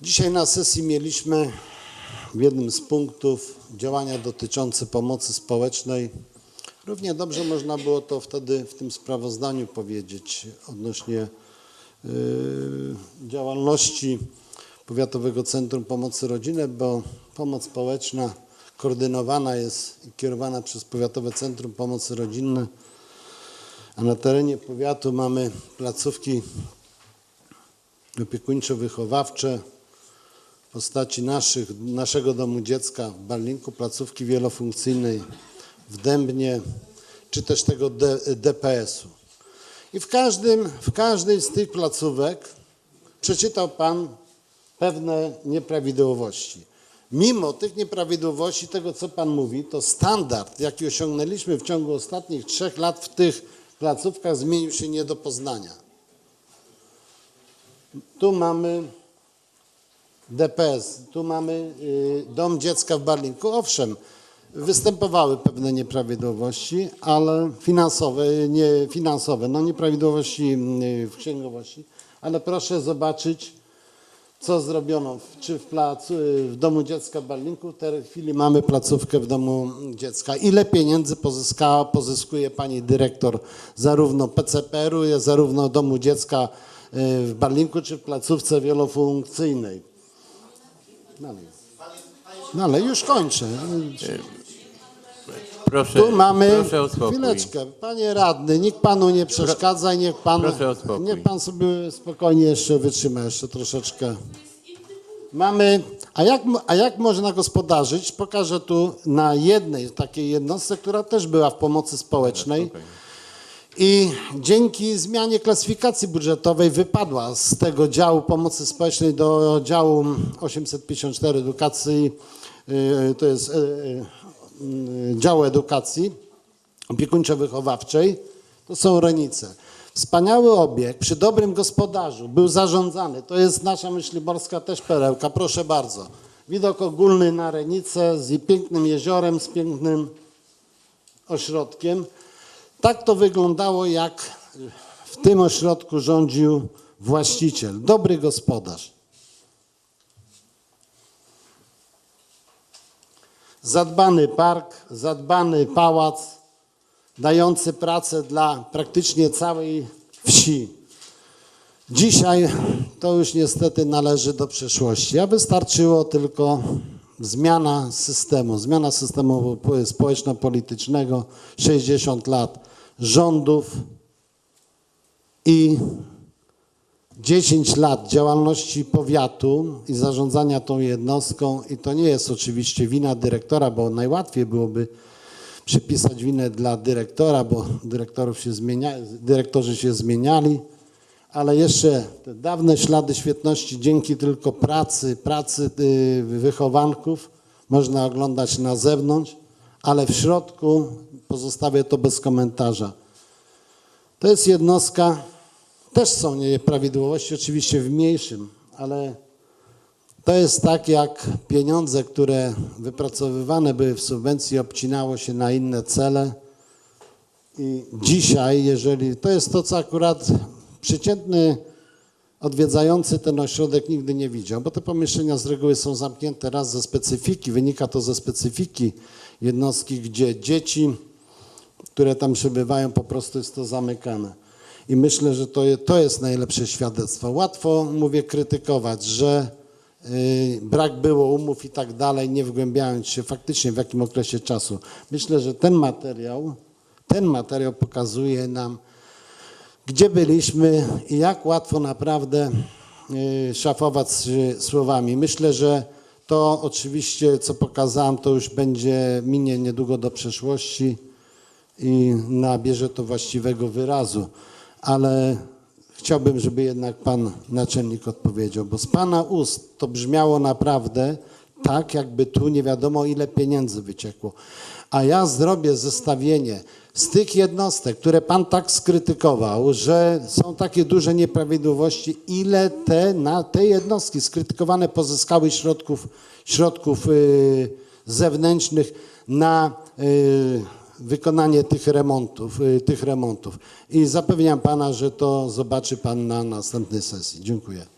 Dzisiaj na sesji mieliśmy w jednym z punktów działania dotyczące pomocy społecznej. Równie dobrze można było to wtedy w tym sprawozdaniu powiedzieć odnośnie yy, działalności Powiatowego Centrum Pomocy Rodziny, bo pomoc społeczna koordynowana jest i kierowana przez Powiatowe Centrum Pomocy Rodzinnej, a na terenie powiatu mamy placówki opiekuńczo-wychowawcze postaci naszych, naszego domu dziecka w Barlinku, placówki wielofunkcyjnej w Dębnie, czy też tego DPS-u. I w, każdym, w każdej z tych placówek przeczytał Pan pewne nieprawidłowości. Mimo tych nieprawidłowości, tego co Pan mówi, to standard, jaki osiągnęliśmy w ciągu ostatnich trzech lat w tych placówkach zmienił się nie do poznania. Tu mamy DPS, tu mamy y, Dom Dziecka w Barlinku. Owszem, występowały pewne nieprawidłowości, ale finansowe, nie finansowe, no nieprawidłowości y, w księgowości, ale proszę zobaczyć, co zrobiono, czy w, placu, y, w Domu Dziecka w Barlinku. W tej chwili mamy placówkę w Domu Dziecka. Ile pieniędzy pozyskała, pozyskuje pani dyrektor zarówno PCPR-u, zarówno Domu Dziecka w Barlinku, czy w placówce wielofunkcyjnej? Dalej. No ale już kończę. Proszę, Tu mamy, proszę o spokój. chwileczkę, panie radny, nikt panu nie przeszkadza i niech pan, Proszę o spokój. niech pan sobie spokojnie jeszcze wytrzyma, jeszcze troszeczkę. Mamy, a jak, a jak można gospodarzyć? Pokażę tu na jednej takiej jednostce, która też była w pomocy społecznej. I dzięki zmianie klasyfikacji budżetowej wypadła z tego działu pomocy społecznej do działu 854 edukacji, yy, to jest yy, yy, działu edukacji opiekuńczo-wychowawczej, to są Renice. Wspaniały obiekt, przy dobrym gospodarzu, był zarządzany. To jest nasza myśliborska też perełka, proszę bardzo. Widok ogólny na Renice z pięknym jeziorem, z pięknym ośrodkiem. Tak to wyglądało, jak w tym ośrodku rządził właściciel, dobry gospodarz. Zadbany park, zadbany pałac, dający pracę dla praktycznie całej wsi. Dzisiaj to już niestety należy do przeszłości, a wystarczyło tylko zmiana systemu, zmiana systemu społeczno-politycznego, 60 lat rządów i 10 lat działalności powiatu i zarządzania tą jednostką. I to nie jest oczywiście wina dyrektora, bo najłatwiej byłoby przypisać winę dla dyrektora, bo dyrektorów się zmienia, dyrektorzy się zmieniali, ale jeszcze te dawne ślady świetności dzięki tylko pracy, pracy y, wychowanków można oglądać na zewnątrz, ale w środku pozostawię to bez komentarza. To jest jednostka, też są nieprawidłowości, oczywiście w mniejszym, ale to jest tak, jak pieniądze, które wypracowywane były w subwencji, obcinało się na inne cele. I dzisiaj, jeżeli to jest to, co akurat przeciętny odwiedzający ten ośrodek nigdy nie widział, bo te pomieszczenia z reguły są zamknięte raz ze specyfiki, wynika to ze specyfiki jednostki, gdzie dzieci, które tam przebywają, po prostu jest to zamykane. I myślę, że to, to jest najlepsze świadectwo. Łatwo, mówię, krytykować, że y, brak było umów i tak dalej, nie wgłębiając się faktycznie w jakim okresie czasu. Myślę, że ten materiał, ten materiał pokazuje nam, gdzie byliśmy i jak łatwo naprawdę y, szafować słowami. Myślę, że to oczywiście, co pokazałem, to już będzie minie niedługo do przeszłości i nabierze to właściwego wyrazu. Ale chciałbym, żeby jednak pan naczelnik odpowiedział, bo z pana ust to brzmiało naprawdę tak, jakby tu nie wiadomo ile pieniędzy wyciekło. A ja zrobię zestawienie z tych jednostek, które pan tak skrytykował, że są takie duże nieprawidłowości, ile te, na te jednostki skrytykowane pozyskały środków, środków yy, zewnętrznych na yy, wykonanie tych remontów, y, tych remontów. I zapewniam pana, że to zobaczy pan na następnej sesji. Dziękuję.